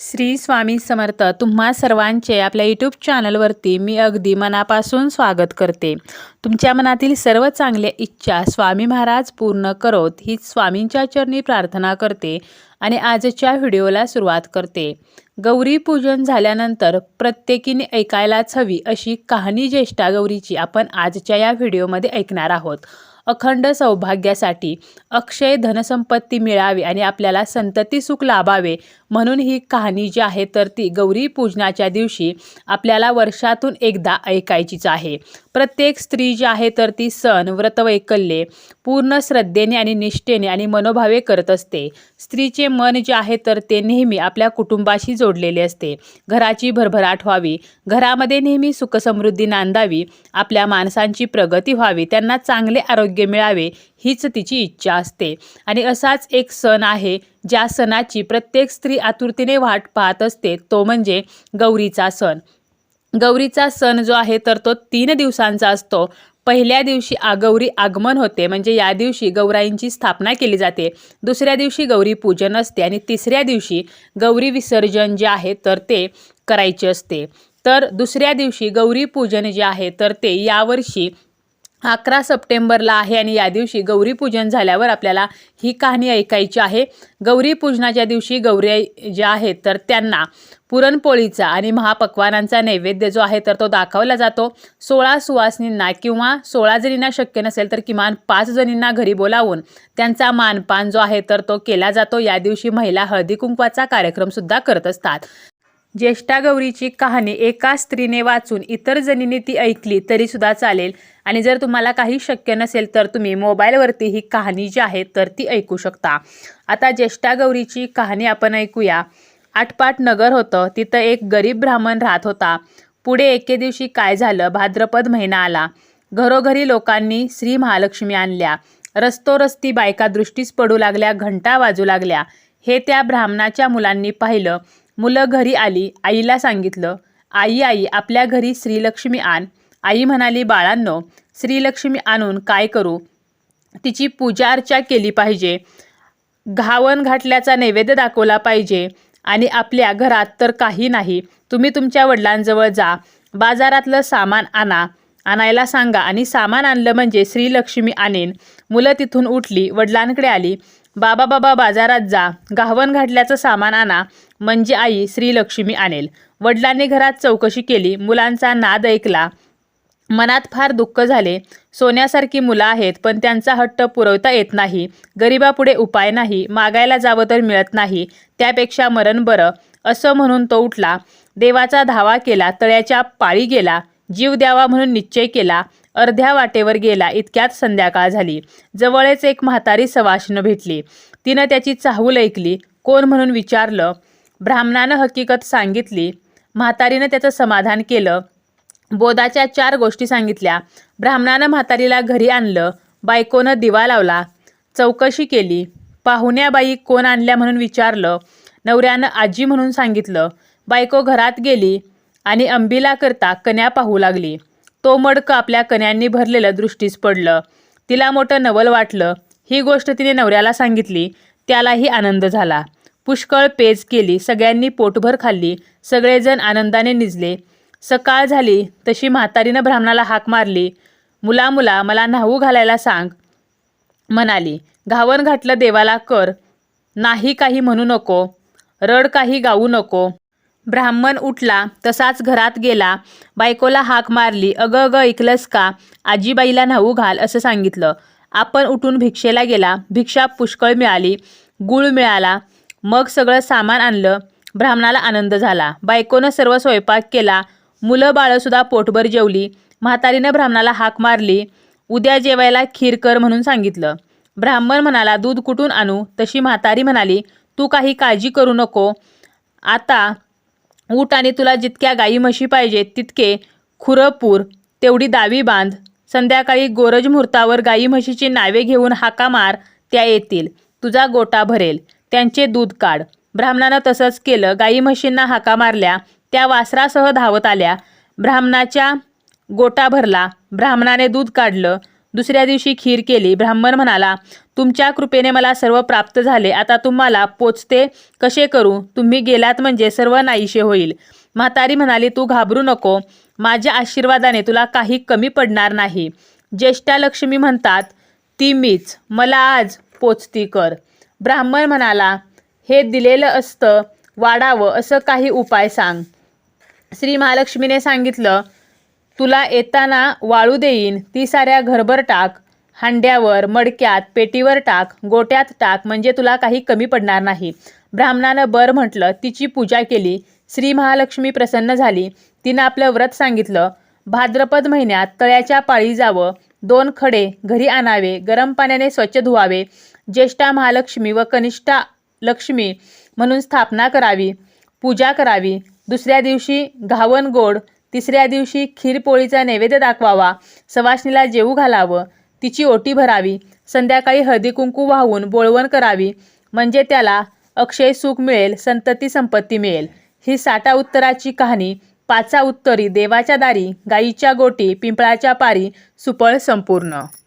श्री स्वामी समर्थ तुम्हा सर्वांचे आपल्या यूट्यूब चॅनलवरती मी अगदी मनापासून स्वागत करते. तुमच्या मनातील सर्व चांगल्या इच्छा स्वामी महाराज पूर्ण करोत ही स्वामींच्या चरणी प्रार्थना करते आणि आजच्या व्हिडिओला सुरुवात करते. गौरी पूजन झाल्यानंतर प्रत्येकीने ऐकायलाच हवी अशी कहाणी ज्येष्ठा गौरीची आपण आजच्या या व्हिडिओमध्ये ऐकणार आहोत. अखंड सौभाग्यासाठी अक्षय धनसंपत्ती मिळावी आणि आपल्याला संतती सुख लाभावे म्हणून ही कहाणी जी आहे तर ती गौरी पूजनाच्या दिवशी आपल्याला वर्षातून एकदा ऐकायचीच आहे. प्रत्येक स्त्री जी आहे तर ती सण व्रतवैकल्ये पूर्ण श्रद्धेने आणि निष्ठेने आणि मनोभावे करत असते. स्त्रीचे मन जे आहे तर ते नेहमी आपल्या कुटुंबाशी जोडलेले असते. घराची भरभराट व्हावी. घरामध्ये नेहमी सुखसमृद्धी नांदावी. आपल्या माणसांची प्रगती व्हावी. त्यांना चांगले आरोग्य मिळावे हीच तिची इच्छा असते. आणि असाच एक सण आहे ज्या सणाची प्रत्येक स्त्री आतुरतेने वाट पाहत असते तो म्हणजे गौरीचा सण. गौरीचा सण जो आहे तर तो तीन दिवसांचा असतो. पहिल्या दिवशी आ गौरी आगमन होते म्हणजे या दिवशी गौराईंची स्थापना केली जाते. दुसऱ्या दिवशी गौरी पूजन असते आणि तिसऱ्या दिवशी गौरी विसर्जन जे आहे तर ते करायचे असते. तर दुसऱ्या दिवशी गौरी पूजन जे आहे तर ते यावर्षी अकरा सप्टेंबरला आहे आणि या दिवशी गौरीपूजन झाल्यावर आपल्याला ही कहाणी ऐकायची आहे. गौरीपूजनाच्या दिवशी गौरी ज्या आहेत तर त्यांना पुरणपोळीचा आणि महापक्वानांचा नैवेद्य जो आहे तर तो दाखवला जातो. सोळा सुवासनींना किंवा सोळा जणींना शक्य नसेल तर किमान पाच जणींना घरी बोलावून त्यांचा मानपान जो आहे तर तो केला जातो. या दिवशी महिला हळदी कुंकवाचा कार्यक्रमसुद्धा करत असतात. ज्येष्ठा गौरीची कहाणी एका स्त्रीने वाचून इतर जणींनी ती ऐकली तरी सुद्धा चालेल. आणि जर तुम्हाला काही शक्य नसेल तर तुम्ही मोबाईलवरती ही कहाणी जी आहे तर ती ऐकू शकता. आता ज्येष्ठा गौरीची कहाणी आपण ऐकूया. आटपाट नगर होतं. तिथं एक गरीब ब्राह्मण राहत होता. पुढे एके दिवशी काय झालं? भाद्रपद महिना आला. घरोघरी लोकांनी श्री महालक्ष्मी आणल्या. रस्तोरस्ती बायका दृष्टीस पडू लागल्या घंटा वाजू लागल्या. हे त्या ब्राह्मणाच्या मुलांनी पाहिलं. मुलं घरी आली आईला सांगितलं आई आई आपल्या घरी श्रीलक्ष्मी आण. आई म्हणाली बाळांनो श्रीलक्ष्मी आणून काय करू? तिची पूजा अर्चा केली पाहिजे. घावन घाटल्याचा नैवेद्य दाखवला पाहिजे. आणि आपल्या घरात तर काही नाही. तुम्ही तुमच्या वडिलांजवळ जा. बाजारातलं सामान आणा. आणायला सांगा. आणि सामान आणलं म्हणजे श्रीलक्ष्मी आणेन. मुलं तिथून उठली. वडिलांकडे आली. बाबा बाबा बाजारात जा घावन घातल्याचं सामान आणा म्हणजे आई श्रीलक्ष्मी आणेल. वडिलांनी घरात चौकशी केली मुलांचा नाद ऐकला. मनात फार दुःख झाले. सोन्यासारखी मुलं आहेत पण त्यांचा हट्ट पुरवता येत नाही. गरिबापुढे उपाय नाही मागायला जावं तर मिळत नाही त्यापेक्षा मरण बरं असं म्हणून तो उठला. देवाचा धावा केला तळ्याच्या पाळी गेला. जीव द्यावा म्हणून निश्चय केला. अर्ध्या वाटेवर गेला. इतक्यात संध्याकाळ झाली. जवळच एक म्हातारी सवाशनं भेटली. तिनं त्याची चाहूल ऐकली. कोण म्हणून विचारलं? ब्राह्मणानं हकीकत सांगितली. म्हातारीनं त्याचं समाधान केलं. बोधाच्या चार गोष्टी सांगितल्या. ब्राह्मणानं म्हातारीला घरी आणलं. बायकोनं दिवा लावला. चौकशी केली. पाहुण्याबाई कोण आणल्या म्हणून विचारलं. नवऱ्यानं आजी म्हणून सांगितलं. बायको घरात गेली आणि अंबिला करता कन्या पाहू लागली. तो मडकं आपल्या कन्यांनी भरलेलं दृष्टीस पडलं. तिला मोठं नवल वाटलं. ही गोष्ट तिने नवऱ्याला सांगितली. त्यालाही आनंद झाला. पुष्कळ पेज केली. सगळ्यांनी पोटभर खाल्ली. सगळेजण आनंदाने निजले. सकाळ झाली. तशी म्हातारीनं ब्राह्मणाला हाक मारली. मुला मुला मला न्हावू घालायला सांग. म्हणाली घावन घातलं देवाला कर. नाही काही म्हणू नको. रड काही गाऊ नको. ब्राह्मण उठला तसाच घरात गेला. बायकोला हाक मारली अगं अगं ऐकलंस का? आजीबाईला न्हाऊ घाल असं सांगितलं. आपण उठून भिक्षेला गेला. भिक्षा पुष्कळ मिळाली गुळ मिळाला. मग सगळं सामान आणलं. ब्राह्मणाला आनंद झाला. बायकोनं सर्व स्वयंपाक केला. मुलं बाळंसुद्धा पोटभर जेवली. म्हातारीनं ब्राह्मणाला हाक मारली. उद्या जेवायला खीर कर म्हणून सांगितलं. ब्राह्मण म्हणाला दूध कुठून आणू? तशी म्हातारी म्हणाली तू काही काळजी करू नको. आता ऊट आणि तुला जितक्या गाई म्हशी पाहिजेत तितके खुरपूर तेवढी दावी बांध. संध्याकाळी गोरज मुहूर्तावर गाई म्हशीची नावे घेऊन हाका मार त्या येतील. तुझा गोटा भरेल. त्यांचे दूध काढ. ब्राह्मणानं तसंच केलं. गाई म्हशींना हाका मारल्या. त्या वासरासह धावत आल्या. ब्राह्मणाच्या गोटा भरला. ब्राह्मणाने दूध काढलं. दुसऱ्या दिवशी खीर केली. ब्राह्मण म्हणाला तुमच्या कृपेने मला सर्व प्राप्त झाले. आता तुम्हाला पोचते कसे करू? तुम्ही गेलात म्हणजे सर्व नाहीशे होईल. म्हातारी म्हणाली तू घाबरू नको. माझ्या आशीर्वादाने तुला काही कमी पडणार नाही. ज्येष्ठा लक्ष्मी म्हणतात ती मीच. मला आज पोचती कर. ब्राह्मण म्हणाला हे दिलेलं असतं वाढावं असं काही उपाय सांग. श्री महालक्ष्मीने सांगितलं तुला येताना वाळू देईन ती साऱ्या घरभर टाक. हांड्यावर मडक्यात पेटीवर टाक गोट्यात टाक म्हणजे तुला काही कमी पडणार नाही. ब्राह्मणानं बर म्हटलं तिची पूजा केली. श्री महालक्ष्मी प्रसन्न झाली. तिनं आपलं व्रत सांगितलं. भाद्रपद महिन्यात तळ्याच्या पाळी जावं. दोन खडे घरी आणावे. गरम पाण्याने स्वच्छ धुवावे. ज्येष्ठा महालक्ष्मी व कनिष्ठा लक्ष्मी म्हणून स्थापना करावी. पूजा करावी. दुसऱ्या दिवशी घावन गोड तिसऱ्या दिवशी खीरपोळीचा नैवेद्य दाखवावा. सवासणीला जेवू घालावं. तिची ओटी भरावी. संध्याकाळी हळदी कुंकू वाहून बोळवण करावी. म्हणजे त्याला अक्षय सुख मिळेल संतती संपत्ती मिळेल. ही साठा उत्तराची कहाणी पाचा उत्तरी देवाच्या दारी गाईच्या गोटी पिंपळाच्या पारी सुपळ संपूर्ण.